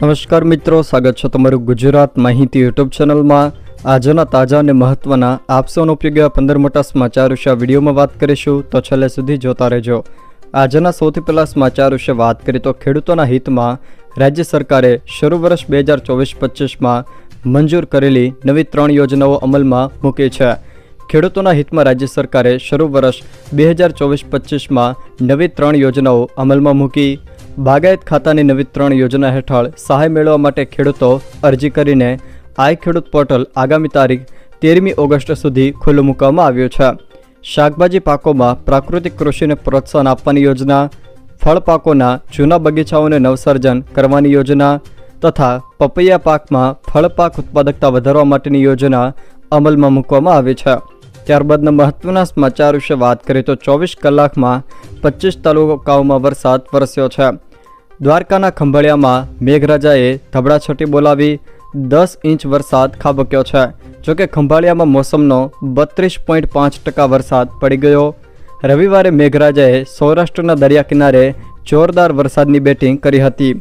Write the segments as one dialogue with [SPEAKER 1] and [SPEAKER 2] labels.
[SPEAKER 1] નમસ્કાર મિત્રો, સ્વાગત છે તમારું ગુજરાત માહિતી યુટ્યુબ ચેનલમાં. આજના તાજા અને મહત્વના આપસોનો ઉપયોગી એવા પંદર મોટા સમાચાર વિશે વિડીયોમાં વાત કરીશું. તો છેલ્લે સુધી જોતા રહેજો. આજના સૌથી પહેલા સમાચાર વિશે વાત કરીએ તો ખેડૂતોના હિતમાં રાજ્ય સરકારે શરૂ વર્ષ બે હજાર ચોવીસ પચીસમાં મંજૂર કરેલી નવી ત્રણ યોજનાઓ અમલમાં મૂકી છે. ખેડૂતોના હિતમાં રાજ્ય સરકારે શરૂ વર્ષ બે હજાર ચોવીસ પચીસમાં નવી ત્રણ યોજનાઓ અમલમાં મૂકી. બાગાયત ખાતાની નવી ત્રણ યોજના હેઠળ સહાય મેળવવા માટે ખેડૂતો અરજી કરીને આઈ ખેડૂત પોર્ટલ આગામી તારીખ તેરમી ઓગસ્ટ સુધી ખુલ્લું મૂકવામાં આવ્યું છે. શાકભાજી પાકોમાં પ્રાકૃતિક કૃષિને પ્રોત્સાહન આપવાની યોજના, ફળ પાકોના જૂના બગીચાઓને નવસર્જન કરવાની યોજના તથા પપૈયા પાકમાં ફળ પાક ઉત્પાદકતા વધારવા માટેની યોજના અમલમાં મૂકવામાં આવી છે. ત્યારબાદના મહત્વના સમાચાર વિશે વાત કરીએ તો ચોવીસ કલાકમાં પચીસ તાલુકાઓમાં વરસાદ વરસ્યો છે. દ્વારકાના ખંભાળિયામાં મેઘરાજાએ ધબડાછટી બોલાવી દસ ઇંચ વરસાદ ખાબક્યો છે. જોકે ખંભાળિયામાં મોસમનો બત્રીસ પોઈન્ટ પાંચ ટકા વરસાદ પડી ગયો. રવિવારે મેઘરાજાએ સૌરાષ્ટ્રના દરિયા કિનારે જોરદાર વરસાદની બેટિંગ કરી હતી.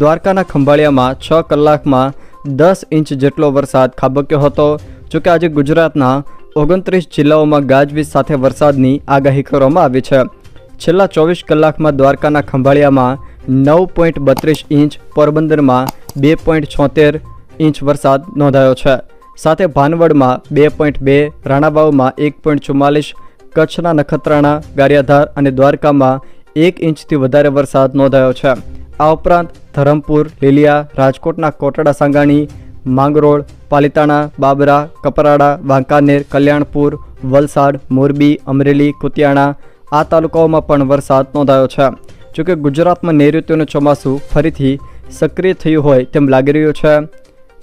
[SPEAKER 1] દ્વારકાના ખંભાળિયામાં છ કલાકમાં દસ ઇંચ જેટલો વરસાદ ખાબક્યો હતો. જોકે આજે ગુજરાતના ઓગણત્રીસ જિલ્લાઓમાં ગાજવીજ સાથે વરસાદની આગાહી કરવામાં આવી છે. છેલ્લા ચોવીસ કલાકમાં દ્વારકાના ખંભાળિયામાં નવ પોઈન્ટ બત્રીસ ઇંચ, પોરબંદરમાં બે પોઈન્ટ છોતેર ઇંચ વરસાદ નોંધાયો છે. સાથે ભાનવડમાં બે પોઈન્ટ બે, રાણાબાવમાં એક પોઈન્ટ ચુમ્માલીસ, કચ્છના નખત્રાણા, ગારિયાધાર અને દ્વારકામાં એક ઇંચથી વધારે વરસાદ નોંધાયો છે. આ ઉપરાંત ધરમપુર, લીલિયા, રાજકોટના કોટડા, સાંગાણી, માંગરોળ પાલિતાણા, બાબરા, કપરાડા, વાંકાનેર, કલ્યાણપુર, વલસાડ, મોરબી, અમરેલી, કુતિયાણા આ તાલુકાઓમાં પણ વરસાદ નોંધાયો છે. જોકે ગુજરાતમાં નૈઋત્યનું ચોમાસું ફરીથી સક્રિય થયું હોય તેમ લાગી રહ્યું છે.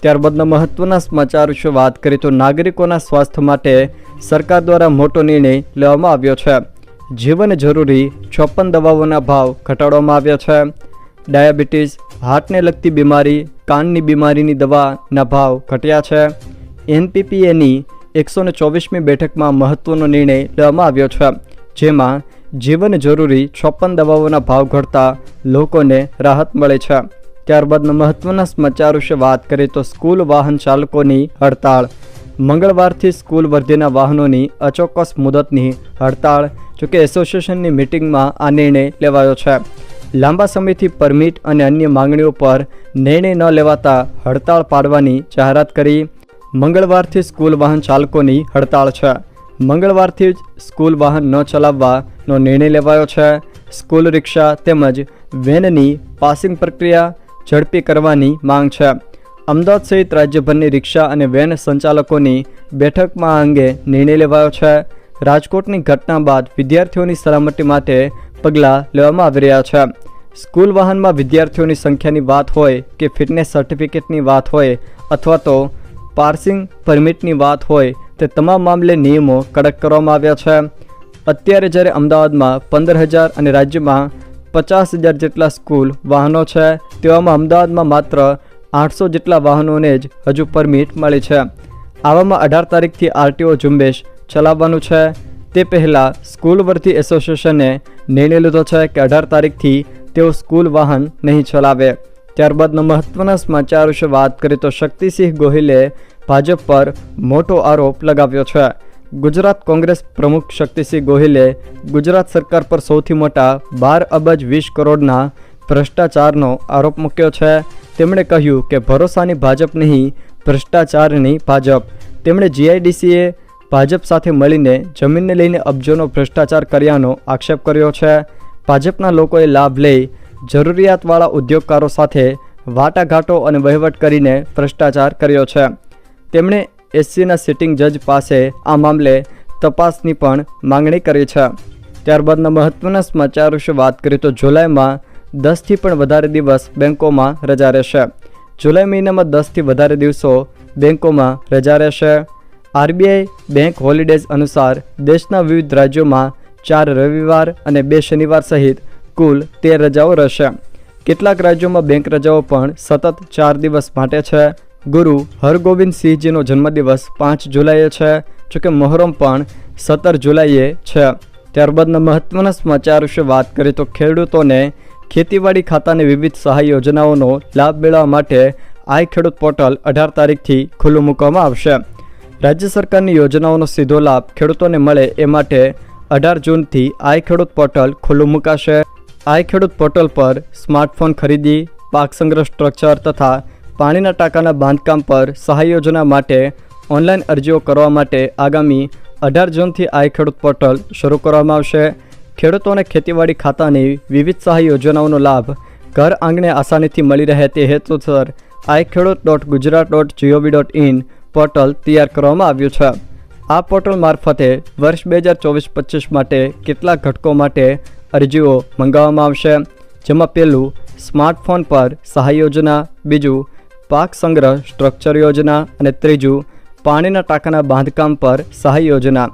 [SPEAKER 1] ત્યારબાદના મહત્વના સમાચાર વિશે વાત કરીએ તો નાગરિકોના સ્વાસ્થ્ય માટે સરકાર દ્વારા મોટો નિર્ણય લેવામાં આવ્યો છે. જીવન જરૂરી ચોપન દવાઓના ભાવ ઘટાડવામાં આવ્યા છે. ડાયાબિટીસ, હાર્ટને લગતી બીમારી, કાનની બીમારીની દવાના ભાવ ઘટ્યા છે. એનપીપીએની એકસો ને ચોવીસમી બેઠકમાં મહત્વનો નિર્ણય લેવામાં આવ્યો છે, જેમાં જીવન જરૂરી છપ્પન દવાઓના ભાવ ઘટતા લોકોને રાહત મળે છે. ત્યારબાદના મહત્વના સમાચાર વિશે વાત કરીએ તો સ્કૂલ વાહન ચાલકોની હડતાળ. મંગળવારથી સ્કૂલ વર્ધીના વાહનોની અચોક્કસ મુદતની હડતાળ, જોકે એસોસિએશનની મિટિંગમાં આ નિર્ણય લેવાયો છે. લાંબા સમયથી પરમિટ અને અન્ય માંગણીઓ પર નિર્ણય ન લેવાતા હડતાળ પાડવાની જાહેરાત કરી. મંગળવારથી સ્કૂલ વાહન ચાલકોની હડતાળ છે. મંગળવારથી જ સ્કૂલ વાહન ન ચલાવવાનો નિર્ણય લેવાયો છે. સ્કૂલ રિક્ષા તેમજ વેનની પાસિંગ પ્રક્રિયા ઝડપી કરવાની માંગ છે. અમદાવાદ સહિત રાજ્યભરની રિક્ષા અને વેન સંચાલકોની બેઠકમાં અંગે નિર્ણય લેવાયો છે. રાજકોટની ઘટના બાદ વિદ્યાર્થીઓની સલામતી માટે પગલાં લેવામાં આવી રહ્યા છે. સ્કૂલ વાહનમાં વિદ્યાર્થીઓની સંખ્યાની વાત હોય કે ફિટનેસ સર્ટિફિકેટની વાત હોય અથવા તો પાર્સિંગ પરમિટની વાત હોય, તે તમામ મામલે નિયમો કડક કરવામાં આવ્યા છે. અત્યારે જ્યારે અમદાવાદમાં પંદર હજાર અને રાજ્યમાં પચાસ હજાર જેટલા સ્કૂલ, વાહનો છે, તેવામાં અમદાવાદમાં માત્ર આઠસો જેટલા વાહનોને જ હજુ પરમિટ મળી છે. આવામાં અઢાર તારીખથી આરટીઓ ઝુંબેશ ચલાવવાનું છે. તે પહેલાં સ્કૂલ વર્ધી એસોસિએશને નિર્ણય લીધો છે કે અઢાર તારીખથી તેઓ સ્કૂલ વાહન નહીં ચલાવે. ત્યારબાદના મહત્વના સમાચાર વિશે વાત કરીએ તો શક્તિસિંહ ગોહિલે ભાજપ પર મોટો આરોપ લગાવ્યો છે. ગુજરાત કોંગ્રેસ પ્રમુખ શક્તિસિંહ ગોહિલે ગુજરાત સરકાર પર સૌથી મોટા બાર અબજ વીસ કરોડના ભ્રષ્ટાચારનો આરોપ મૂક્યો છે. તેમણે કહ્યું કે ભરોસાની ભાજપ નહીં, ભ્રષ્ટાચારની ભાજપ. તેમણે જીઆઈડીસીએ ભાજપ સાથે મળીને જમીનને લઈને અબજોનો ભ્રષ્ટાચાર કર્યાનો આક્ષેપ કર્યો છે. ભાજપના લોકોએ લાભ લઈ જરૂરિયાતવાળા ઉદ્યોગકારો સાથે વાટાઘાટો અને વહીવટ કરીને ભ્રષ્ટાચાર કર્યો છે. તેમણે એસસીના સિટિંગ જજ પાસે આ મામલે તપાસની પણ માંગણી કરી છે. ત્યારબાદના મહત્વના સમાચાર વિશે વાત કરીએ તો જુલાઈમાં દસથી પણ વધારે દિવસ બેંકોમાં રજા રહેશે. જુલાઈ મહિનામાં દસથી વધારે દિવસો બેંકોમાં રજા રહેશે. આરબીઆઈ બેંક હોલિડેઝ અનુસાર દેશના વિવિધ રાજ્યોમાં ચાર રવિવાર અને બે શનિવાર સહિત કુલ તેર રજાઓ રહેશે. કેટલાક રાજ્યોમાં બેંક રજાઓ પણ સતત ચાર દિવસ માટે છે. ગુરુ હરગોવિંદ સિંહજીનો જન્મદિવસ પાંચ જુલાઈએ છે, જોકે મહોરમ પણ સત્તર જુલાઈએ છે. ત્યારબાદના મહત્વના સમાચાર વિશે વાત કરીએ તો ખેડૂતોને ખેતીવાડી ખાતાની વિવિધ સહાય યોજનાઓનો લાભ મેળવવા માટે આઈ ખેડૂત પોર્ટલ અઢાર તારીખથી ખુલ્લું મૂકવામાં આવશે. રાજ્ય સરકારની યોજનાઓનો સીધો લાભ ખેડૂતોને મળે એ માટે અઢાર જૂનથી આઈ ખેડૂત પોર્ટલ ખુલ્લું મુકાશે. આઈ ખેડૂત પોર્ટલ પર સ્માર્ટફોન ખરીદી, પાક સંગ્રહ સ્ટ્રક્ચર તથા પાણીના ટાંકાના બાંધકામ પર સહાય યોજના માટે ઓનલાઈન અરજીઓ કરવા માટે આગામી અઢાર જૂનથી આઈ ખેડૂત પોર્ટલ શરૂ કરવામાં આવશે. ખેડૂતોને ખેતીવાડી ખાતાની વિવિધ સહાય યોજનાઓનો લાભ ઘર આંગણે આસાનીથી મળી રહે તે હેતુસર I Khedut dot Gujarat dot gov dot in portal તૈયાર કરવામાં આવ્યું છે. આ પોર્ટલ મારફતે વર્ષ બે હજાર ચોવીસ પચીસ માટે કેટલાક ઘટકો માટે અરજીઓ મંગાવવામાં આવશે. જેમાં પહેલું, સ્માર્ટફોન પર સહાય યોજના, બીજું, પાક સંગ્રહ સ્ટ્રક્ચર યોજના, અને ત્રીજું, પાણીના ટાંકાના બાંધકામ પર સહાય યોજના.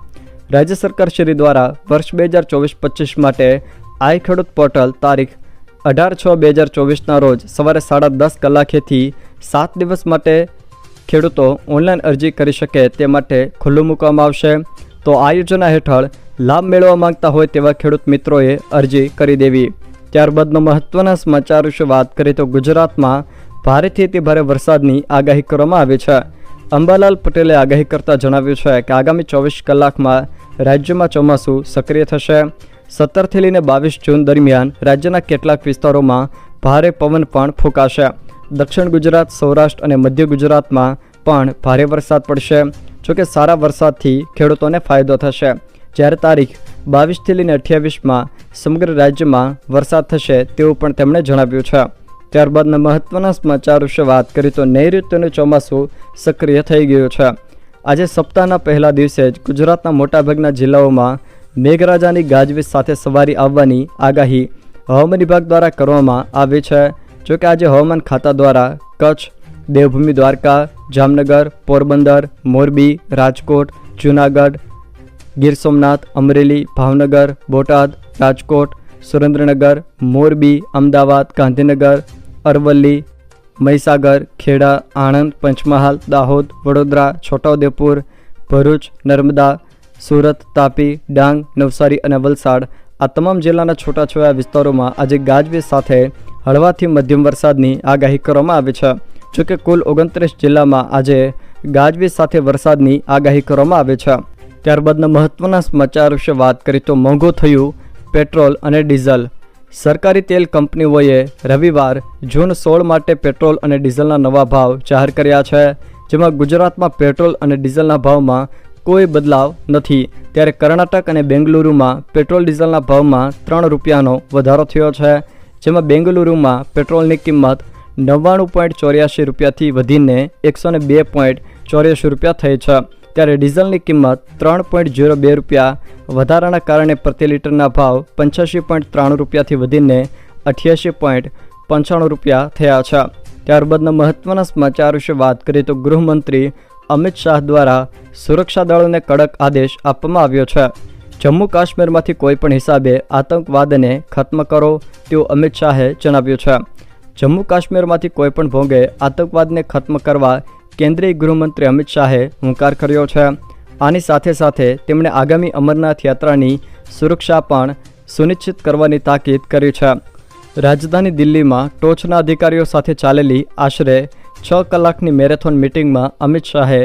[SPEAKER 1] રાજ્ય સરકાર શ્રી દ્વારા વર્ષ બે હજાર ચોવીસ પચીસ માટે આઈ ખેડૂત પોર્ટલ તારીખ અઢાર છ બે હજાર ચોવીસના રોજ સવારે સાડા દસ કલાકેથી સાત દિવસ માટે ખેડૂતો ઓનલાઈન અરજી કરી શકે તે માટે ખુલ્લું મૂકવામાં આવશે. તો આ યોજના હેઠળ લાભ મેળવવા માંગતા હોય તેવા ખેડૂત મિત્રોએ અરજી કરી દેવી. ત્યારબાદનો મહત્વના સમાચાર વિશે વાત કરીએ તો ગુજરાતમાં ભારેથી અતિ ભારે વરસાદની આગાહી કરવામાં આવી છે. અંબાલાલ પટેલે આગાહી કરતાં જણાવ્યું છે કે આગામી ચોવીસ કલાકમાં રાજ્યમાં ચોમાસું સક્રિય થશે. સત્તરથી લઈને બાવીસ જૂન દરમિયાન રાજ્યના કેટલાક વિસ્તારોમાં ભારે પવન પણ ફૂંકાશે. દક્ષિણ ગુજરાત, સૌરાષ્ટ્ર અને મધ્ય ગુજરાતમાં પણ ભારે વરસાદ પડશે. જોકે સારા વરસાદથી ખેડૂતોને ફાયદો થશે. જ્યારે તારીખ બાવીસથી લઈને અઠ્યાવીસમાં સમગ્ર રાજ્યમાં વરસાદ થશે તેવું પણ તેમણે જણાવ્યું છે. ત્યારબાદના મહત્વના સમાચાર વિશે વાત કરીએ તો નૈઋત્યનું ચોમાસું સક્રિય થઈ ગયું છે. આજે સપ્તાહના પહેલા દિવસે જ ગુજરાતના મોટાભાગના જિલ્લાઓમાં મેઘરાજાની ગાજવીજ સાથે સવારી આવવાની આગાહી હવામાન વિભાગ દ્વારા કરવામાં આવી છે. જોકે આજે હવામાન ખાતા દ્વારા કચ્છ, દેવભૂમિ, દ્વારકા, જામનગર, પોરબંદર, મોરબી, રાજકોટ, જૂનાગઢ, ગીર સોમનાથ, અમરેલી, ભાવનગર, બોટાદ, રાજકોટ, સુરેન્દ્રનગર, મોરબી, અમદાવાદ, ગાંધીનગર, અરવલ્લી, મહીસાગર, ખેડા, આણંદ, પંચમહાલ, દાહોદ, વડોદરા, છોટાઉદેપુર, ભરૂચ, નર્મદા, સુરત, તાપી, ડાંગ, નવસારી અને વલસાડ આ તમામ જિલ્લાના છૂટાછવાયા વિસ્તારોમાં આજે ગાજવીજ સાથે હળવાથી મધ્યમ વરસાદની આગાહી કરવામાં આવી છે. જોકે કુલ ઓગણત્રીસ જિલ્લામાં આજે ગાજવીજ સાથે વરસાદની આગાહી કરવામાં આવી છે. ત્યારબાદના મહત્વના સમાચાર વિશે વાત કરીએ તો મોંઘું થયું પેટ્રોલ અને ડીઝલ. સરકારી તેલ કંપનીઓએ રવિવાર જૂન સોળ માટે પેટ્રોલ અને ડીઝલના નવા ભાવ જાહેર કર્યા છે, જેમાં ગુજરાતમાં પેટ્રોલ અને ડીઝલના ભાવમાં કોઈ બદલાવ નથી. ત્યારે કર્ણાટક અને બેંગલુરુમાં પેટ્રોલ ડીઝલના ભાવમાં ત્રણ રૂપિયાનો વધારો થયો છે. જેમાં બેંગલુરુમાં પેટ્રોલની કિંમત નવ્વાણું પોઈન્ટ ચોર્યાસી રૂપિયાથી વધીને એકસો ને બે પોઈન્ટ ચોર્યાસી રૂપિયા થઈ છે. ત્યારે ડીઝલની કિંમત ત્રણ પોઈન્ટ ઝીરો બે રૂપિયા વધારાના કારણે પ્રતિ લીટરના ભાવ પંચ્યાસી પોઈન્ટ ત્રાણું રૂપિયાથી વધીને અઠ્યાસી પોઈન્ટ પંચાણું રૂપિયા થયા છે. ત્યારબાદના મહત્ત્વના સમાચાર વિશે વાત કરીએ તો ગૃહમંત્રી અમિત શાહ દ્વારા સુરક્ષા દળોને કડક આદેશ આપવામાં આવ્યો છે. જમ્મુ કાશ્મીરમાંથી કોઈપણ હિસાબે આતંકવાદને ખત્મ કરો તેવું અમિત શાહે જણાવ્યું છે. જમ્મુ કાશ્મીરમાંથી કોઈપણ ભોગે આતંકવાદને ખત્મ કરવા કેન્દ્રીય ગૃહમંત્રી અમિત શાહે હુંકાર કર્યો છે. આની સાથે સાથે તેમણે આગામી અમરનાથ યાત્રાની સુરક્ષા પણ સુનિશ્ચિત કરવાની તાકીદ કરી છે. રાજધાની દિલ્હીમાં ટોચના અધિકારીઓ સાથે ચાલેલી આશરે છ કલાકની મેરેથોન મિટિંગમાં અમિત શાહે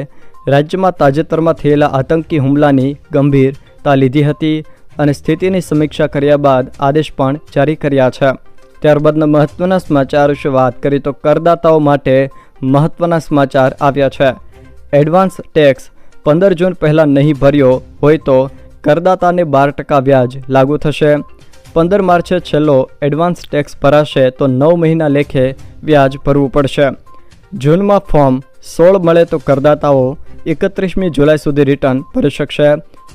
[SPEAKER 1] રાજ્યમાં તાજેતરમાં થયેલા આતંકી હુમલાની ગંભીરતા લીધી હતી. અને સ્થિતિની સમીક્ષા કર્યા બાદ આદેશ પણ જારી કર્યા છે. ત્યારબાદના મહત્વના સમાચાર વિશે વાત કરીએ તો કરદાતાઓ માટે મહત્વના સમાચાર આવ્યા છે. એડવાન્સ ટેક્સ પંદર જૂન પહેલાં નહીં ભર્યો હોય તો કરદાતાને બાર ટકા વ્યાજ લાગુ થશે. પંદર માર્ચે છેલ્લો એડવાન્સ ટેક્સ ભરાશે તો નવ મહિના લેખે વ્યાજ ભરવું પડશે. જૂનમાં ફોર્મ સોળ મળે તો કરદાતાઓ એકત્રીસમી જુલાઈ સુધી રિટર્ન ભરી શકશે.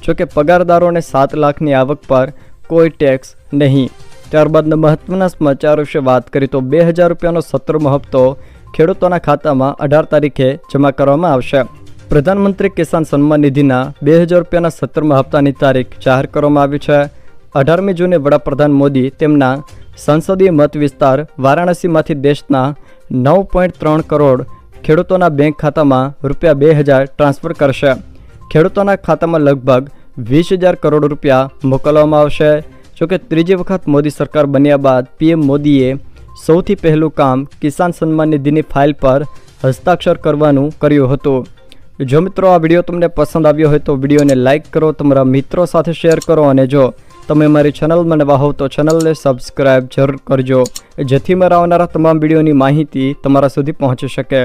[SPEAKER 1] જોકે પગારદારોને સાત લાખની આવક પર કોઈ ટેક્સ નહીં. ત્યારબાદના મહત્વના સમાચાર વિશે વાત કરીએ તો બે હજાર રૂપિયાનો સત્તરમો હપ્તો ખેડૂતોના ખાતામાં અઢાર તારીખે જમા કરવામાં આવશે. પ્રધાનમંત્રી કિસાન સન્માન નિધિના બે હજાર રૂપિયાના સત્તરમા હપ્તાની તારીખ જાહેર કરવામાં આવી છે. અઢારમી જૂને વડાપ્રધાન મોદી તેમના સંસદીય મત વિસ્તાર વારાણસીમાંથી દેશના નવ પોઈન્ટ ત્રણ કરોડ ખેડૂતોના બેંક ખાતામાં રૂપિયા બે હજાર ટ્રાન્સફર કરશે. ખેડૂતોના ખાતામાં લગભગ વીસ હજાર કરોડ રૂપિયા મોકલવામાં આવશે. જોકે ત્રીજી વખત મોદી સરકાર બન્યા બાદ પીએમ મોદીએ સૌથી પહેલું કામ કિસાન સન્માન નિધિની ફાઇલ પર હસ્તાક્ષર કરવાનું કર્યું હતું. જો મિત્રો આ વીડિયો તમને પસંદ આવ્યો હોય તો વિડીયોને લાઇક કરો, તમારા મિત્રો સાથે શેર કરો અને જો તમે મારી ચેનલ નવા હોવ તો ચેનલને સબસ્ક્રાઇબ જરૂર કરજો. જેથી મારા આવનારા તમામ વિડીયોની માહિતી તમારા સુધી પહોંચી શકે.